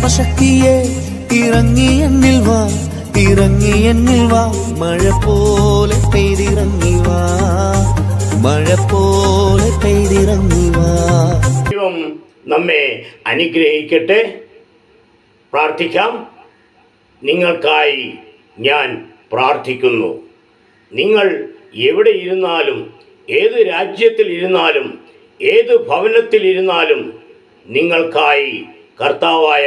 ആത്മശക്തിയെ ഇറങ്ങി എന്നിൽ വാ ഇറങ്ങി എന്നിൽ വാ. മഴ പോലെ പെയ്തിറങ്ങി വാ മഴ പോലെ പെയ്തിറങ്ങി വാ. ദൈവം നമ്മെ അനുഗ്രഹിക്കട്ടെ. പ്രാർത്ഥിക്കാം. നിങ്ങൾക്കായി ഞാൻ പ്രാർത്ഥിക്കുന്നു. നിങ്ങൾ എവിടെ ഇരുന്നാലും ഏത് രാജ്യത്തിൽ ഇരുന്നാലും ഏത് ഭവനത്തിൽ ഇരുന്നാലും നിങ്ങൾക്കായി കർത്താവായ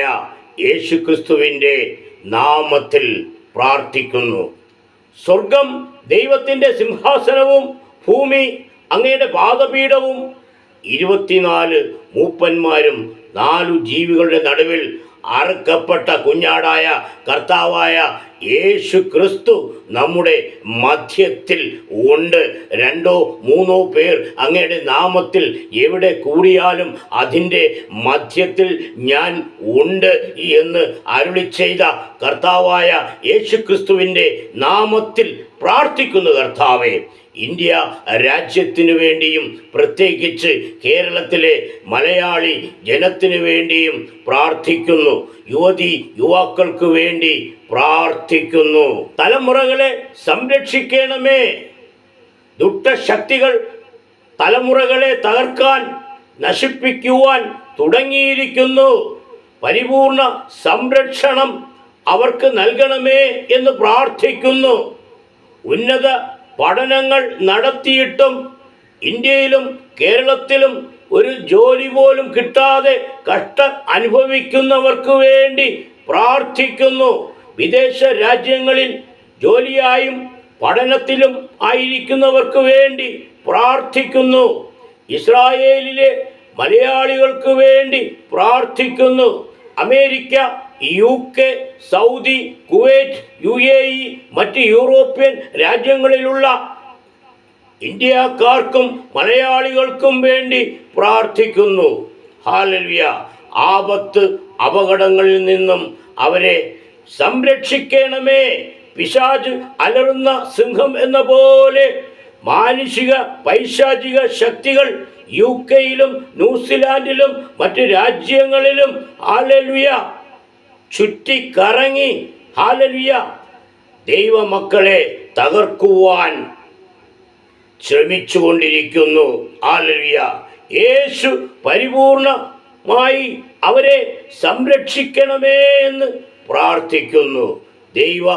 യേശുക്രിസ്തുവിന്റെ നാമത്തിൽ പ്രാർത്ഥിക്കുന്നു. സ്വർഗം ദൈവത്തിന്റെ സിംഹാസനവും ഭൂമി അങ്ങയുടെ പാദപീഠവും ഇരുപത്തിനാല് മൂപ്പന്മാരും നാലു ജീവികളുടെ നടുവിൽ അറുക്കപ്പെട്ട കുഞ്ഞാടായ കർത്താവായ യേശു ക്രിസ്തു നമ്മുടെ മധ്യത്തിൽ ഉണ്ട്. രണ്ടോ മൂന്നോ പേർ അങ്ങയുടെ നാമത്തിൽ എവിടെ കൂടിയാലും അതിന്റെ മധ്യത്തിൽ ഞാൻ ഉണ്ട് എന്ന് അരുളി ചെയ്ത കർത്താവായ യേശു ക്രിസ്തുവിന്റെ നാമത്തിൽ പ്രാർത്ഥിക്കുന്നു കർത്താവേ. ഇന്ത്യ രാജ്യത്തിനു വേണ്ടിയും പ്രത്യേകിച്ച് കേരളത്തിലെ മലയാളി ജനത്തിനു വേണ്ടിയും പ്രാർത്ഥിക്കുന്നു. യുവതി യുവാക്കൾക്ക് വേണ്ടി പ്രാർത്ഥിക്കുന്നു. തലമുറകളെ സംരക്ഷിക്കണമേ. ദുഷ്ടശക്തികൾ തലമുറകളെ തകർക്കാൻ നശിപ്പിക്കുവാൻ തുടങ്ങിയിരിക്കുന്നു. പരിപൂർണ സംരക്ഷണം അവർക്ക് നൽകണമേ എന്ന് പ്രാർത്ഥിക്കുന്നു. ഉന്നത പഠനങ്ങൾ നടത്തിയിട്ടും ഇന്ത്യയിലും കേരളത്തിലും ഒരു ജോലി പോലും കിട്ടാതെ കഷ്ടം അനുഭവിക്കുന്നവർക്ക് വേണ്ടി പ്രാർത്ഥിക്കുന്നു. വിദേശ രാജ്യങ്ങളിൽ ജോലിയായും പഠനത്തിലും ആയിരിക്കുന്നവർക്ക് വേണ്ടി പ്രാർത്ഥിക്കുന്നു. ഇസ്രായേലിലെ മലയാളികൾക്ക് വേണ്ടി പ്രാർത്ഥിക്കുന്നു. America U K Saudi Kuwait U A E മറ്റ് യൂറോപ്യൻ രാജ്യങ്ങളിലുള്ള ഇന്ത്യക്കാർക്കും മലയാളികൾക്കും വേണ്ടി പ്രാർത്ഥിക്കുന്നു. ഹാലൽവിയ ആപത്ത് അപകടങ്ങളിൽ നിന്നും അവരെ സംരക്ഷിക്കണമേ. പിശാജ് അലറുന്ന സിംഹം എന്ന പോലെ മാനുഷിക പൈശാചിക ശക്തികൾ യു കെയിലും ന്യൂസിലാൻഡിലും മറ്റ് രാജ്യങ്ങളിലും ഹാലൽവിയ ചുറ്റിക്കറങ്ങി. ഹാലലിയ ദൈവമക്കളെ തകർക്കുവാൻ ശ്രമിച്ചുകൊണ്ടിരിക്കുന്നു. ആലലിയ യേശു പരിപൂർണമായി അവരെ സംരക്ഷിക്കണമേ എന്ന് പ്രാർത്ഥിക്കുന്നു. ദൈവ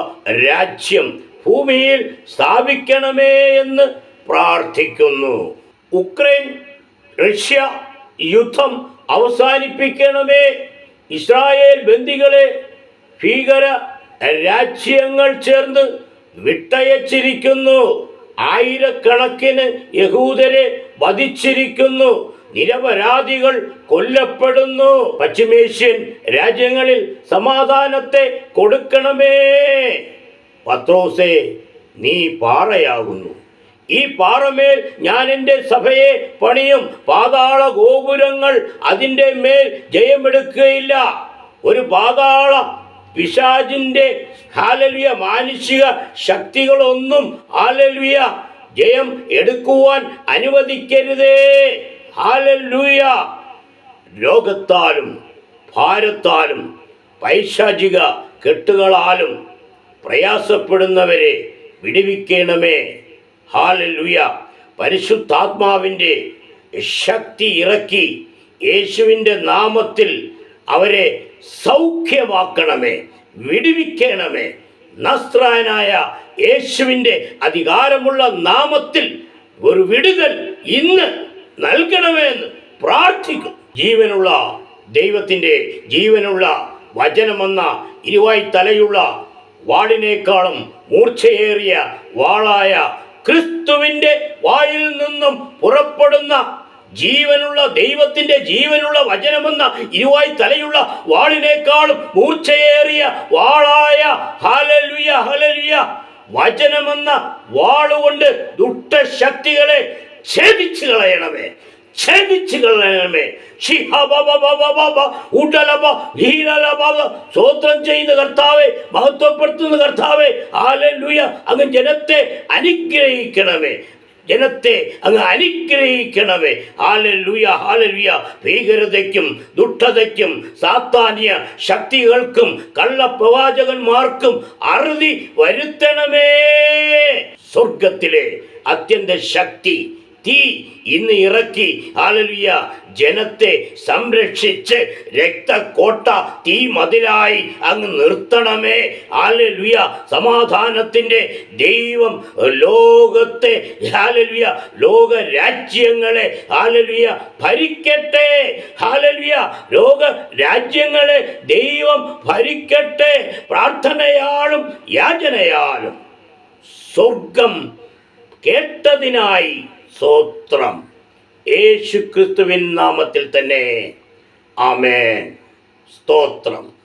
രാജ്യം ഭൂമിയിൽ സ്ഥാപിക്കണമേ എന്ന് പ്രാർത്ഥിക്കുന്നു. ഉക്രൈൻ റഷ്യ യുദ്ധം അവസാനിപ്പിക്കണമേ ഇസ്രായേൽ ബന്ദികളെ ഭീകര രാജ്യങ്ങൾ ചേർന്ന് വിട്ടയച്ചിരിക്കുന്നു. ആയിരക്കണക്കിന് യഹൂദരെ വധിച്ചിരിക്കുന്നു. നിരപരാധികൾ കൊല്ലപ്പെടുന്നു. പശ്ചിമേഷ്യൻ രാജ്യങ്ങളിൽ സമാധാനത്തെ കൊടുക്കണമേ. പത്രോസേ നീ പാറയാകുന്നു. ഈ പാറമേൽ ഞാൻ എന്റെ സഭയെ പണിയും പാതാള ഗോപുരങ്ങൾ അതിന്റെ മേൽ ജയമെടുക്കുകയില്ല. ഒരു പാതാള പിശാജിന്റെ ഹാലൽവിയ മാനുഷിക ശക്തികളൊന്നും ഹാലൽവിയ ജയം എടുക്കുവാൻ അനുവദിക്കരുതേ. ഹാലൂയ രോഗത്താലും ഭാരത്താലും പൈശാചിക കെട്ടുകളാലും പ്രയാസപ്പെടുന്നവരെ വിടുവിക്കണമേ. ഹാലലുയ. പരിശുദ്ധാത്മാവിന്റെ ശക്തി ഇറക്കി യേശുവിന്റെ നാമത്തിൽ അവരെ സൗഖ്യമാക്കണമേ വിടുവിക്കണമേ. നസ്രായനായ യേശുവിന്റെ അധികാരമുള്ള നാമത്തിൽ ഒരു വിടുതൽ ഇന്ന് നൽകണമേ എന്ന് പ്രാർത്ഥിക്കും ജീവനുള്ള ദൈവത്തിന്റെ ജീവനുള്ള വചനമെന്ന ഇരുവായി തലയുള്ള വാളിനേക്കാളും മൂർച്ചയേറിയ വാളായ ക്രിസ്തുവിന്റെ വായിൽ നിന്നും പുറപ്പെടുന്ന ജീവനുള്ള ദൈവത്തിന്റെ ജീവനുള്ള വചനമെന്ന ഇരുവായി തലയുള്ള വാളിനേക്കാളും മൂർച്ചയേറിയ വാളായ ഹലലുയ ഹലലുയ വചനമെന്ന വാളുകൊണ്ട് ദുഷ്ടശക്തികളെ ഛേദിച്ചു കളയണമേ ഛേദിച്ചു കളയണമേ. സ്തോത്രം ചെയ്യുന്ന കർത്താവെ മഹത്വപ്പെടുത്തുന്ന കർത്താവെ ഹാലലുയ അങ്ങ് ജനത്തെ അനുഗ്രഹിക്കണമേ. ജനത്തെ അങ്ങ് അനുഗ്രഹിക്കണമേ. ഹാലലുയ ഹാലലുയ ഭീകരതയ്ക്കും ദുഷ്ടതയ്ക്കും സാത്താന്യ ശക്തികൾക്കും കള്ളപ്രവാചകന്മാർക്കും അറുതി വരുത്തണമേ. സ്വർഗത്തിലെ അത്യന്ത ശക്തി തീ ഇന്ന് ഇറക്കി. ആലലിയ ജനത്തെ സംരക്ഷിച്ച് രക്തക്കോട്ട തീ മതിലായി അങ്ങ് നിർത്തണമേ. ആലലുയ സമാധാനത്തിന്റെ ദൈവം ലോകത്തെ ആലലുയ ലോക രാജ്യങ്ങളെ ആലലുയ ഭരിക്കട്ടെ. ഹാലലുയ ലോക രാജ്യങ്ങളെ ദൈവം ഭരിക്കട്ടെ. പ്രാർത്ഥനയാളും യാചനയാലും സ്വർഗം കേട്ടതിനായി സ്വത്രം യേശു ക്രിസ്തുവിൻ നാമത്തിൽ തന്നെ. ആമേൻ. സ്തോത്രം.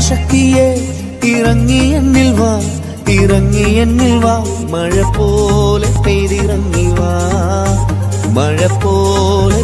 ശക്തിയെ ഇറങ്ങി എന്നിൽ വാ ഇറങ്ങി എന്നിൽ വാ. മഴ പോലെ പെയ്തിറങ്ങി വാ മഴ പോലെ